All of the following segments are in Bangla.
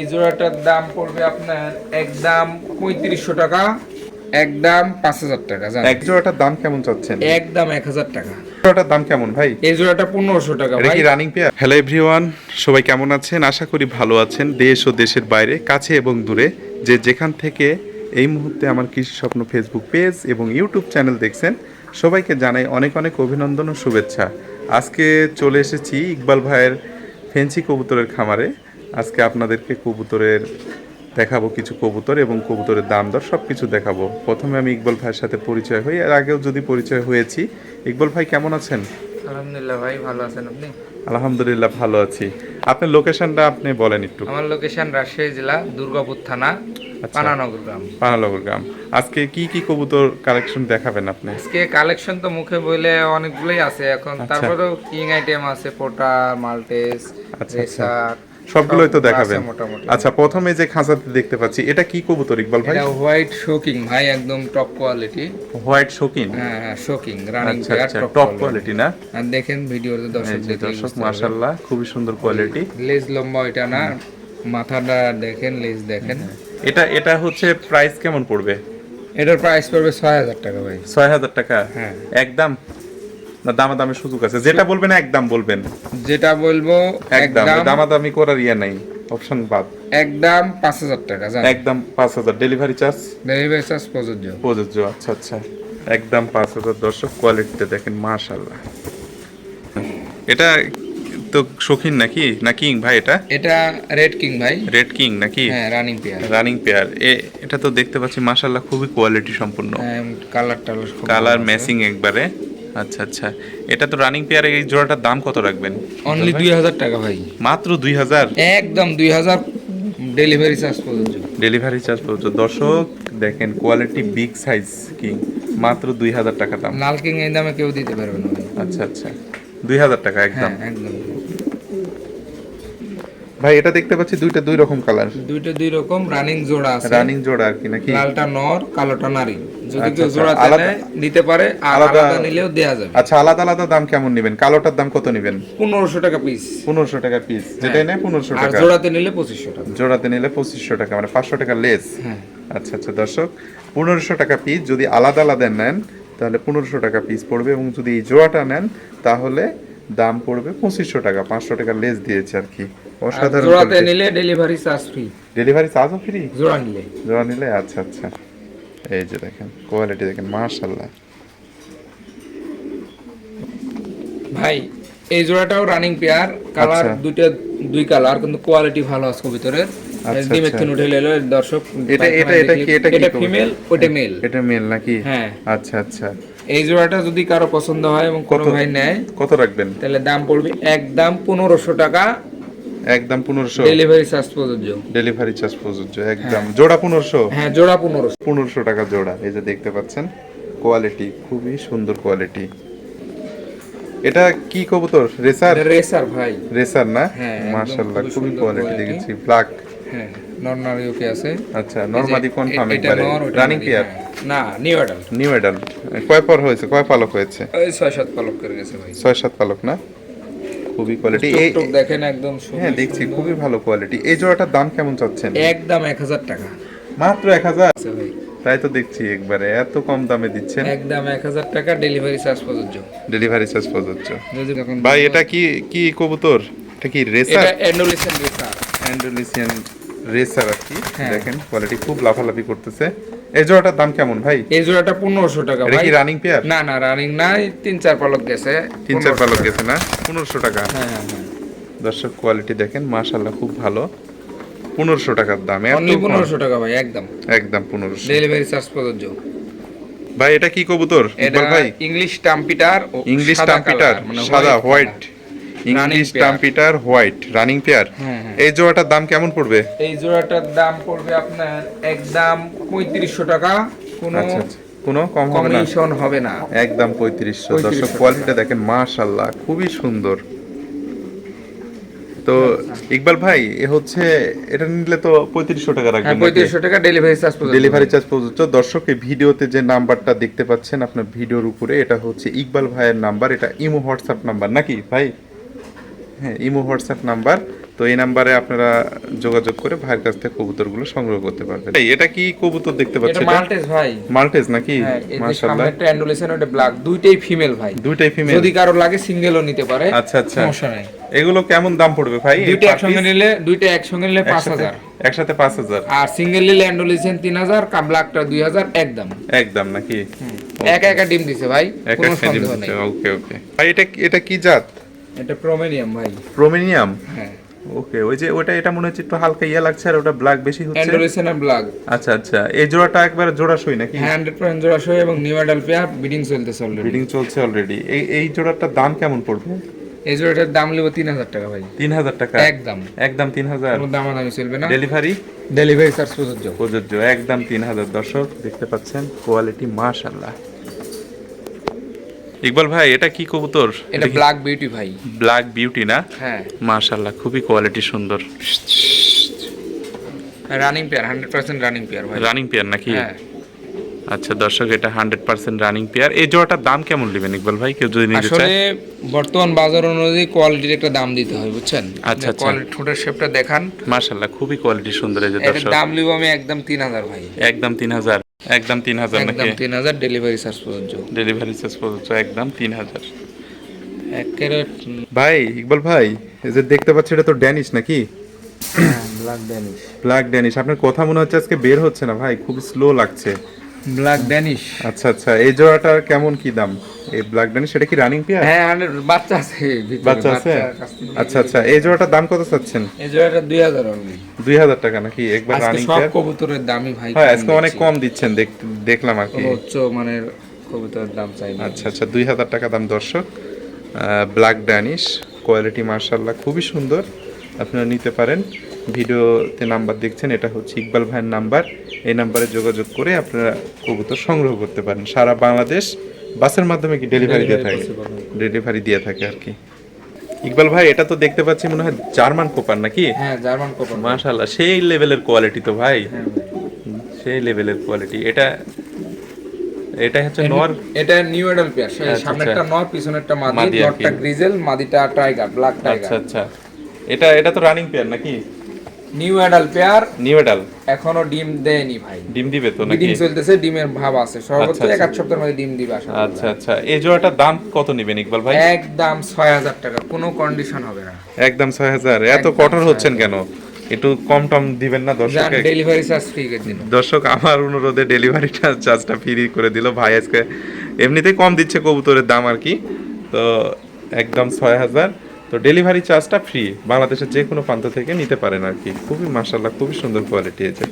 এই জোড়াটার দাম পড়বে আপনার একদম পঁয়ত্রিশশো টাকা একদম পাঁচ হাজার টাকা জান এক জোড়াটার দাম কেমন চাচ্ছেন? একদম এক হাজার টাকা। জোড়াটার দাম কেমন ভাই? এই জোড়াটা পনেরোশো টাকা ভাই। রানিং পেয়ার হ্যালো এভরিওয়ান সবাই কেমন আছেন? আশা করি ভালো আছেন। দেশ ও দেশের বাইরে কাছে এবং দূরে যে যেখান থেকে এই মুহূর্তে আমার কৃষি স্বপ্ন ফেসবুক পেজ এবং ইউটিউব চ্যানেল দেখছেন সবাইকে জানাই অনেক অনেক অভিনন্দন ও শুভেচ্ছা। আজকে চলে এসেছি ইকবাল ভাইয়ের ফেন্সি কবুতরের খামারে। আজকে আপনাদেরকে কবুতরের দেখাবো কিছু কবুতর এবং কবুতরের দাম দর সব কিছু দেখাবো। প্রথমে আমি ইকবাল ভাইয়ের সাথে পরিচয় হই। এর আগেও যদি পরিচয় হয়েছি ইকবল ভাই কেমন আছেন? আলহামদুলিল্লাহ ভাই ভালো আছেন আপনি? আলহামদুলিল্লাহ ভালো আছি। আপনার লোকেশনটা আপনি বলেন একটু। আমার লোকেশন রাজশাহী জেলা দুর্গাপুর থানা আচ্ছা। পানানগর গ্রাম। পানালগর গ্রাম। আজকে কি কি কবুতর কালেকশন দেখাবেন আপনি? আজকে কালেকশন তো মুখে বলে অনেকগুলোই আছে এখন। আচ্ছা। তারপরেও কিং আইটেম আছে পোটা মাল্টেস আচ্ছা। রেসার সবগুলোই তো দেখাবেন। আচ্ছা প্রথমে যে খাঁচাতে দেখতে পাচ্ছি এটা কি কবুতর ইকবাল ভাই? এটা হোয়াইট শোকিং ভাই একদম টপ কোয়ালিটি হোয়াইট শোকিং হ্যাঁ শোকিং রানিং আচ্ছা টপ কোয়ালিটি না? আর দেখেন ভিডিওতে দর্শক দর্শক মাশাআল্লাহ খুবই সুন্দর কোয়ালিটি লেজ লম্বা এটা না মাথাটা দেখেন লেজ দেখেন। এটা এটা হচ্ছে প্রাইস কেমন পড়বে? এটার প্রাইস পড়বে ছয় হাজার টাকা ভাই। ছয় হাজার টাকা? হ্যাঁ। একদম না দামাদামি সুযোগ আছে। যেটা বলবেন একদম বলবেন। যেটা বলব একদম দামাদামি করার ইয়ে নাই। অপশন বাদ। একদম পাঁচ হাজার টাকা জান একদম পাঁচ হাজার। ডেলিভারি চার্জ ডেলিভারি চার্জ প্রযোজ্য। প্রযোজ্য আচ্ছা আচ্ছা। একদম পাঁচ হাজার। দর্শক কোয়ালিটিতে দেখেন মাশাল্লাহ এটা তো শৌখিন নাকি? না কিং ভাই এটা? এটা রেড কিং ভাই। রেড কিং নাকি? হ্যাঁ রানিং পেয়ার রানিং পেয়ার এ এটা তো দেখতে পাচ্ছি মাশাল্লাহ খুবই কোয়ালিটি সম্পূর্ণ কালার টালার কালার ম্যাচিং একবারে। আচ্ছা আচ্ছা। এটা তো রানিং পেয়ার এই জোড়াটার দাম কত রাখবেন? অনলি দুই হাজার টাকা ভাই। মাত্র দুই হাজার? একদম দুই হাজার ডেলিভারি চার্জ প্রযোজ্য ডেলিভারি চার্জ পড়ছে দর্শক দেখেন কোয়ালিটি বিগ সাইজ কিং? মাত্র দুই হাজার টাকা দাম। লাল কিং এই দামে কেউ দিতে পারবে না আচ্ছা আচ্ছা। দুই হাজার টাকা একদম হ্যাঁ একদম। ভাই এটা দেখতে পাচ্ছি দুইটা দুই রকম কালার দুইটা দুই রকম রানিং জোড়া আছে। রানিং জোড়া আর কি নাকি? লালটা নর কালোটা নারী। যদি আচ্ছা, কেউ আচ্ছা। জোড়া আলাদা- নেয় নিতে পারে আর আলাদা- নিলেও দেয়া যাবে। আচ্ছা আলাদা আলাদা দাম কেমন নেবেন? কালোটার দাম কত নেবেন? পনেরোশো টাকা পিস পনেরোশো টাকা পিস যেটাই নেয় পনেরোশো হ্যাঁ। আর টাকা। জোড়াতে নিলে পঁচিশশো টাকা। জোড়াতে নিলে পঁচিশশো টাকা মানে পাঁচশো টাকা লেস হ্যাঁ। আচ্ছা আচ্ছা দর্শক পনেরোশো টাকা পিস যদি আলাদা আলাদা নেন তাহলে পনেরোশো টাকা পিস পড়বে এবং যদি এই জোড়াটা নেন তাহলে দাম পড়বে পঁচিশশো টাকা পাঁচশো টাকা লেস দিয়েছে আর কি। অসাধারণ জোড়াতে নিলে ডেলিভারি চার্জ ফ্রি ডেলিভারি চার্জও ফ্রি জোড়া নিলে। জোড়া নিলে আচ্ছা আচ্ছা। এই যে দেখেন কোয়ালিটি দেখেন মাশাল্লাহ ভাই এই জোড়াটাও রানিং পেয়ার কালার আচ্ছা। দুইটা দুই কালার কিন্তু কোয়ালিটি ভালো আছে কবিতরের। আচ্ছা, ডিমের আচ্ছা। থেকে উঠে এলো দর্শক এটা এটা এটা কি এটা কি এটা ফিমেল ওটা মেল এটা মেল নাকি? হ্যাঁ। আচ্ছা আচ্ছা। এই জোড়াটা যদি কারও পছন্দ হয় এবং কোনো কত? ভাই নেয় কত রাখবেন? তাহলে দাম পড়বে একদম পনেরোশো টাকা। একদম পনেরোশো। ডেলিভারি চার্জ প্রযোজ্য। ডেলিভারি চার্জ প্রযোজ্য একদম। জোড়া হ্যাঁ জোড়া টাকা জোড়া এই যে দেখতে পাচ্ছেন কোয়ালিটি খুবই সুন্দর কোয়ালিটি এটা কি কবুতর? রেসার রেসার ভাই। রেসার না? হ্যাঁ, মাশাআল্লাহ খুবই কোয়ালিটি দেখেছি ব্ল্যাক হ্যাঁ ওকে আছে। আচ্ছা নরমাদি এই যে, কনফার্ম একবারে রানিং পেয়ার হ্যাঁ। না নিউ অ্যাডাল নিউ এডাল কয় পর হয়েছে? কয় পালক হয়েছে? ওই ছয় সাত পালক করে গেছে ভাই। ছয় সাত পালক না? খুবই কোয়ালিটি এই দেখেন একদম হ্যাঁ দেখছি খুবই ভালো কোয়ালিটি এই জোড়াটার দাম কেমন চাচ্ছেন? একদম এক হাজার টাকা। মাত্র এক হাজার? ভাই। তাই তো দেখছি একবারে এত কম দামে দিচ্ছেন। একদম এক হাজার টাকা ডেলিভারি চার্জ প্রযোজ্য। ডেলিভারি চার্জ প্রযোজ্য। ভাই এটা কি কি কবুতর? এটা কি রেসার এটা এন্ডোলিসেন রেসার অ্যান্ডোলিসিয়ান রেসার আর কি। হ্যাঁ। দেখেন কোয়ালিটি খুব লাফালাফি করতেছে। এই জোড়াটার দাম কেমন ভাই? এই জোড়াটা পনেরোশো টাকা ভাই কি রানিং পেয়ার না না রানিং নাই তিন চার পালক গেছে। তিন চার পালক গেছে না? পনেরোশো টাকা। হ্যাঁ হ্যাঁ হ্যাঁ। দর্শক কোয়ালিটি দেখেন মাশাল্লাহ খুব ভালো। পনেরোশো টাকার দাম পনেরোশো টাকা ভাই একদম। একদম পনেরোশো। ডেলিভারি চার্জ প্রযোজ্য। ভাই এটা কি কবুতর? ভাই? ইংলিশ টাম্পিটার ইংলিশ টাম্পিটার মানে সাদা white. English. Trumpeter white running pair হ্যাঁ, হ্যাঁ। এই জোড়াটার দাম কেমন পড়বে? এই জোড়াটার দাম পড়বে আপনার একদম পঁয়ত্রিশশো টাকা। কোনো আচ্ছা আচ্ছা। কোনো কম হবে না। কমিশন হবে না। একদম পঁয়ত্রিশশো। দর্শক কোয়ালিটিটা দেখেন মাশাল্লাহ খুবই সুন্দর। তো ইকবাল ভাই এ হচ্ছে এটা নিলে তো পঁয়ত্রিশশো টাকা হ্যাঁ রাখবেন পঁয়ত্রিশশো টাকা ডেলিভারি চার্জ ডেলিভারি চার্জ প্রযোজ্য দর্শক এই ভিডিওতে যে নাম্বারটা দেখতে পাচ্ছেন আপনার ভিডিওর উপরে এটা হচ্ছে ইকবাল ভাইয়ের নাম্বার এটা ইমো হোয়াটসঅ্যাপ নাম্বার নাকি ভাই? হ্যাঁ ইমো হোয়াটসঅ্যাপ নাম্বার। তো এই নাম্বারে আপনারা যোগাযোগ করে ভাইয়ের কাছ থেকে কবুতরগুলো সংগ্রহ করতে পারবেন। এটা কি কবুতর দেখতে পাচ্ছেন? এটা মাল্টেস ভাই। মাল্টেজ নাকি? হ্যাঁ মাশাআল্লাহ। একটা অ্যান্ডোলেশন ওটা ব্ল্যাক দুইটাই ফিমেল ভাই। দুইটাই ফিমেল যদি কারও লাগে সিঙ্গেলও নিতে পারে। আচ্ছা আচ্ছা। সমস্যা নাই। এগুলো কেমন দাম পড়বে ভাই? দুইটা একসঙ্গে নিলে দুইটা একসঙ্গে নিলে পাঁচ হাজার একসাথে হাজার। একসাথে পাঁচ হাজার। আর সিঙ্গেল নিলে অ্যান্ডোলেশন তিন হাজার ব্ল্যাকটা দুই হাজার একদম। একদম নাকি? একা একা ডিম দিছে ভাই কোনো সন্দেহ নেই। ওকে ওকে। ভাই এটা এটা কি জাত? এটা প্রোমেনিয়াম ভাই। প্রোমিনিয়াম হ্যাঁ। ওকে ওই যে ওটা এটা মনে হচ্ছে একটু হালকা ইয়া লাগছে আর ওটা ব্ল্যাক বেশি হচ্ছে? আর ব্ল্যাক আচ্ছা আচ্ছা। এই জোড়াটা একবার জোড়া সই নাকি? হান্ড্রেড পার্সেন্ট জোড়া সহ এবং নিউ পেয়ার বিডিং চলতেছে অলরেডি ব্রিডিং চলছে অলরেডি এই এই জোড়াটার দাম কেমন পড়বে? এই জোড়াটার দাম নেব তিন হাজার টাকা ভাই। তিন হাজার টাকা? একদম। একদম তিন হাজার? কোনো দামাদামি চলবে না। ডেলিভারি ডেলিভারি চার্জ প্রযোজ্য। প্রযোজ্য। একদম তিন হাজার দর্শক দেখতে পাচ্ছেন। কোয়ালিটি মাশাল্লাহ ইকবাল ভাই এটা কি কবুতর? এটা ব্ল্যাক বিউটি ভাই। ব্ল্যাক বিউটি না? হ্যাঁ। মাশাল্লাহ খুবই কোয়ালিটি সুন্দর। Running pair hundred percent running pair ভাই। রানিং পেয়ার নাকি? হ্যাঁ। আচ্ছা দর্শক এটা হান্ড্রেড পার্সেন্ট রানিং পেয়ার এই জোড়াটার দাম কেমন নেবেন ইকবাল ভাই কেউ যদি নিতে চায়? আসলে বর্তমান বাজার অনুযায়ী কোয়ালিটির একটা দাম দিতে হয় বুঝছেন? আচ্ছা, আচ্ছা। কোয়ালিটি ঠোঁটের শেপটা দেখান। মাশাল্লাহ খুবই কোয়ালিটি সুন্দর এই যে দর্শক। দাম নিব আমি একদম তিন হাজার ভাই। একদম তিন হাজার। একদম তিন হাজার একদম তিন হাজার ডেলিভারি চার্জ প্রযোজ্য ডেলিভারি চার্জ পর্যন্ত একদম তিন হাজার। একেবারে ভাই ইকবাল ভাই এই যে দেখতে পাচ্ছি এটা তো ড্যানিশ নাকি? ব্ল্যাক ড্যানিশ ব্ল্যাক ড্যানিশ আপনার কথা মনে হচ্ছে আজকে বের হচ্ছে না ভাই খুব স্লো লাগছে। ব্ল্যাক ড্যানিশ আচ্ছা আচ্ছা এই জোড়াটার কেমন কি দাম? এই ব্ল্যাক ড্যানিশ এটা কি রানিং পেয়ার হ্যাঁ আমাদের বাচ্চা আছে বাচ্চা আছে? আচ্ছা আচ্ছা এই জোড়াটার দাম কত চাচ্ছেন? এই জোড়াটা দুই হাজার অনলি দুই হাজার টাকা নাকি? একবার রানিং সব কবুতরের দামই ভাই হ্যাঁ আজকে অনেক কম দিচ্ছেন দেখ- দেখলাম আর কি। উচ্চ মানের কবুতরের দাম চাই না। আচ্ছা আচ্ছা দুই হাজার টাকা দাম দর্শক। ব্ল্যাক ড্যানিশ কোয়ালিটি মার্শাল্লাহ খুবই সুন্দর। আপনারা নিতে পারেন। ভিডিওতে নাম্বার দেখছেন এটা হচ্ছে ইকবাল ভাইয়ের নাম্বার। এই নাম্বারে যোগাযোগ করে আপনারা কবুতর সংগ্রহ করতে পারেন। সারা বাংলাদেশ বাসের মাধ্যমে কি ডেলিভারি দিয়ে থাকে? ডেলিভারি দিয়ে থাকে আর কি। ইকবাল ভাই এটা তো দেখতে পাচ্ছি মনে হয় জার্মান কোপার নাকি? হ্যাঁ জার্মান কোপার। মাশাল্লাহ সেই লেভেলের কোয়ালিটি তো ভাই। হ্যাঁ সেই লেভেলের কোয়ালিটি এটা এটা হচ্ছে নর এটা নিউ এডাল পেয়ার আচ্ছা, সামনেরটা নর পিছনেরটা মাদি নরটা গ্রিজেল মাদিটা টাইগার ব্ল্যাক টাইগার আচ্ছা আচ্ছা। এটা এটা তো রানিং পেয়ার নাকি? New adult pair new adult এখনও ডিম দেয়নি ভাই। ডিম দিবে তো নাকি? ডিম চলতেছে ডিমের ভাব আছে। সর্বোচ্চ আচ্ছা, এক আধ সপ্তাহের মধ্যে ডিম দিবে আশা আচ্ছা আচ্ছা। এই জোড়াটার দাম কত নেবেন ইকবাল ভাই? একদম ছয় হাজার টাকা। কোনো কন্ডিশন হবে না। একদম ছয় হাজার। এত কঠোর হচ্ছেন কেন? একটু কম টম দিবেন না দর্শক ডেলিভারি চার্জ ফ্রি করে দিন দর্শক আমার অনুরোধে ডেলিভারিটা চার্জটা ফ্রি করে দিল। ভাই আজকে এমনিতেই কম দিচ্ছে কবুতরের দাম আর কি। তো একদম ছয় হাজার। তো ডেলিভারি চার্জটা ফ্রি বাংলাদেশের যে কোনো প্রান্ত থেকে নিতে পারেন আর কি। খুবই মার্শাল্লাহ খুবই সুন্দর কোয়ালিটি আছে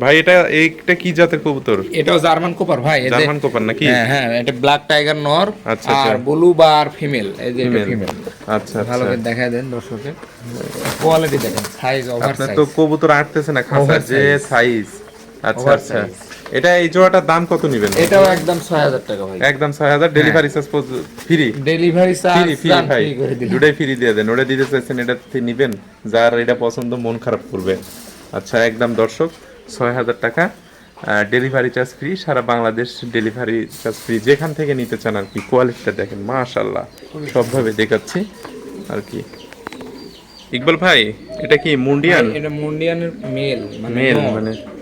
ভাই এটা এইটা কি জাতের কবুতর? এটাও জার্মান কোপার ভাই এই যে- জার্মান কোপার নাকি? হ্যাঁ হ্যাঁ এটা ব্ল্যাক টাইগার নর। আর ব্লু বার ফিমেল এই যে ফিমেল আচ্ছা ভালো আচ্ছা করে দেখায় দেন দর্শকে কোয়ালিটি দেখেন সাইজ ওভার আপনার তো কবুতর আটতেছে না খাসার যে সাইজ আচ্ছা আচ্ছা। এটা এই জোড়াটার দাম কত নেবেন? এটাও একদম ছয় হাজার টাকা ভাই। একদম ছয় হাজার delivery charge free delivery charge free free ভাই। দুটাই ফ্রি দিয়ে দেন। ওটা দিতে চাইছেন এটা নিবেন। যার এটা পছন্দ মন খারাপ করবে। আচ্ছা একদম দর্শক ছয় হাজার টাকা। ডেলিভারি চার্জ ফ্রি সারা বাংলাদেশ ডেলিভারি চার্জ ফ্রি যেখান থেকে নিতে চান আর কি কোয়ালিটিটা দেখেন মাশাল্লাহ সবভাবে দেখাচ্ছি। আর কি। ইকবাল ভাই এটা কি মুন্ডিয়ান? এটা মুন্ডিয়ানের মেল মানে মেল মানে নর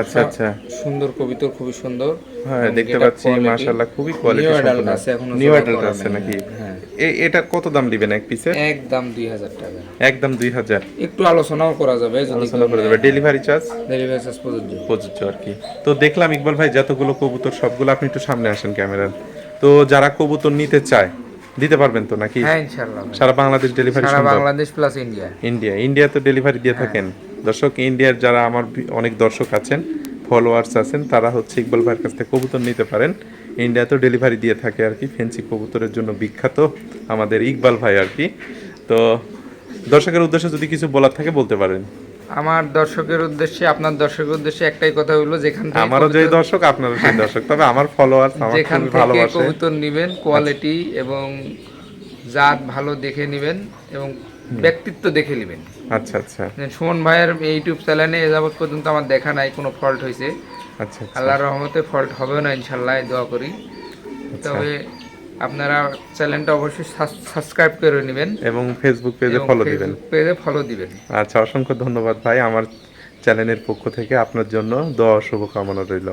আচ্ছা, আচ্ছা। সুন্দর কবিতর খুবই সুন্দর। হ্যাঁ দেখতে পাচ্ছি মাশাআল্লাহ খুবই কোয়ালিটি adult আছে, এখনও নিউ অ্যাডাল্ট আছে নাকি? হ্যাঁ। এটা কত দাম দিবেন এক পিসে একদম দুই হাজার টাকা। একদম দুই হাজার। একটু আলোচনাও করা যাবে যদি আলোচনা করে দেবে ডেলিভারি চার্জ ডেলিভারি চার্জ প্রযোজ্য। প্রযোজ্য আর কি। তো দেখলাম ইকবাল ভাই যতগুলো কবুতর সবগুলো আপনি একটু সামনে আসেন ক্যামেরার তো যারা কবুতর নিতে চায় দিতে পারবেন তো নাকি? হ্যাঁ ইনশাআল্লাহ। সারা বাংলাদেশ ডেলিভারি সারা Bangladesh plus India India India তো ডেলিভারি দিয়ে। থাকেন। দর্শক ইন্ডিয়ার যারা আমার অনেক দর্শক আছেন ফলোয়ার্স আছেন তারা হচ্ছে ইকবাল ভাইয়ের কাছ থেকে কবুতর নিতে পারেন। ইন্ডিয়া তো ডেলিভারি দিয়ে থাকে আর কি ফেন্সি কবুতরের জন্য বিখ্যাত আমাদের ইকবাল ভাই আর কি। তো দর্শকের উদ্দেশ্যে যদি কিছু বলার থাকে বলতে পারেন। আমার দর্শকের উদ্দেশ্যে আপনার দর্শকের উদ্দেশ্যে একটাই কথা হলো যেখান থেকে আমারও যে দর্শক আপনারও সেই দর্শক। তবে আমার ফলোয়ার্স আমার যেখান থেকে কবুতর নেবেন কোয়ালিটি এবং জাত ভালো দেখে নেবেন এবং ব্যক্তিত্ব দেখে নেবেন। আচ্ছা আচ্ছা। সুমন ভাইয়ের ইউটিউব চ্যানেলে এ যাবৎ পর্যন্ত আমার দেখা নাই কোনো ফল্ট হয়েছে আচ্ছা আচ্ছা। আল্লাহর রহমতে ফল্ট হবে না ইনশাল্লাহ দোয়া করি। তবে আপনারা চ্যানেলটা অবশ্যই সাবস্ক্রাইব করে নেবেন। এবং ফেসবুক পেজে ফলো দিবেন। পেজে ফলো দিবেন। আচ্ছা অসংখ্য ধন্যবাদ ভাই। আমার চ্যানেলের পক্ষ থেকে আপনার জন্য দোয়া শুভকামনা রইল।